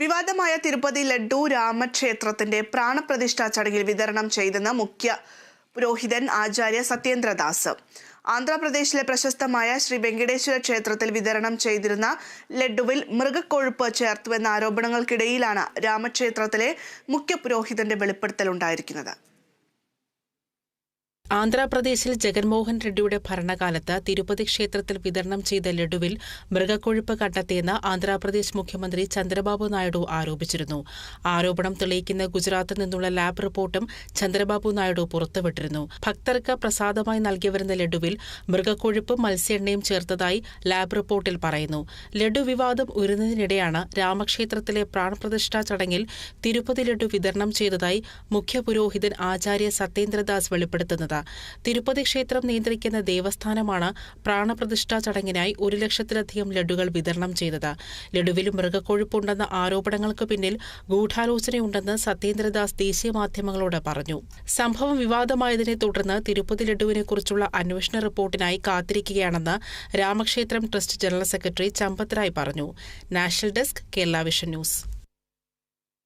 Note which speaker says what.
Speaker 1: വിവാദമായ തിരുപ്പതി ലഡ്ഡു രാമക്ഷേത്രത്തിന്റെ പ്രാണപ്രതിഷ്ഠാ ചടങ്ങിൽ വിതരണം ചെയ്തെന്ന് മുഖ്യ പുരോഹിതൻ ആചാര്യ സത്യേന്ദ്രദാസ്. ആന്ധ്രാപ്രദേശിലെ പ്രശസ്തമായ ശ്രീ വെങ്കടേശ്വര ക്ഷേത്രത്തിൽ വിതരണം ചെയ്തിരുന്ന ലഡ്ഡുവിൽ മൃഗക്കൊഴുപ്പ് ചേർത്തുവെന്ന ആരോപണങ്ങൾക്കിടയിലാണ് രാമക്ഷേത്രത്തിലെ മുഖ്യ പുരോഹിതന്റെ വെളിപ്പെടുത്തലുണ്ടായിരിക്കുന്നത്
Speaker 2: ആന്ധ്രാപ്രദേശിൽ ജഗൻമോഹൻ റെഡ്ഡിയുടെ ഭരണകാലത്ത് തിരുപ്പതി ക്ഷേത്രത്തിൽ വിതരണം ചെയ്ത ലഡുവിൽ മൃഗക്കൊഴുപ്പ് കണ്ടെത്തിയെന്ന് ആന്ധ്രാപ്രദേശ് മുഖ്യമന്ത്രി ചന്ദ്രബാബു നായിഡു ആരോപിച്ചിരുന്നു. ആരോപണം തെളിയിക്കുന്ന ഗുജറാത്തിൽ നിന്നുള്ള ലാബ് റിപ്പോർട്ടും ചന്ദ്രബാബു നായിഡു പുറത്തുവിട്ടിരുന്നു. ഭക്തർക്ക് പ്രസാദമായി നൽകിവരുന്ന ലഡുവിൽ മൃഗക്കൊഴുപ്പും മത്സ്യ ചേർത്തതായി ലാബ് റിപ്പോർട്ടിൽ പറയുന്നു. ലഡു വിവാദം ഉയരുന്നതിനിടെയാണ് രാമക്ഷേത്രത്തിലെ പ്രാണപ്രതിഷ്ഠാ ചടങ്ങിൽ തിരുപ്പതി ലഡു വിതരണം ചെയ്തതായി മുഖ്യപുരോഹിതൻ ആചാര്യ സത്യേന്ദ്രദാസ് വെളിപ്പെടുത്തുന്നത്. തിരുപ്പതി ക്ഷേത്രം നിയന്ത്രിക്കുന്ന ദേവസ്ഥാനമാണ് പ്രാണപ്രതിഷ്ഠാ ചടങ്ങിനായി ഒരു ലക്ഷത്തിലധികം ലഡുകൾ വിതരണം ചെയ്തത്. ലഡുവിൽ മൃഗക്കൊഴുപ്പുണ്ടെന്ന ആരോപണങ്ങൾക്ക് പിന്നിൽ ഗൂഢാലോചനയുണ്ടെന്ന് സത്യേന്ദ്രദാസ് ദേശീയ മാധ്യമങ്ങളോട് പറഞ്ഞു. സംഭവം വിവാദമായതിനെ തുടർന്ന് തിരുപ്പതി ലഡുവിനെക്കുറിച്ചുള്ള അന്വേഷണ റിപ്പോർട്ടിനായി കാത്തിരിക്കുകയാണെന്ന് രാമക്ഷേത്രം ട്രസ്റ്റ് ജനറൽ സെക്രട്ടറി ചമ്പത്രായ് പറഞ്ഞു. National desk Kerala vision news.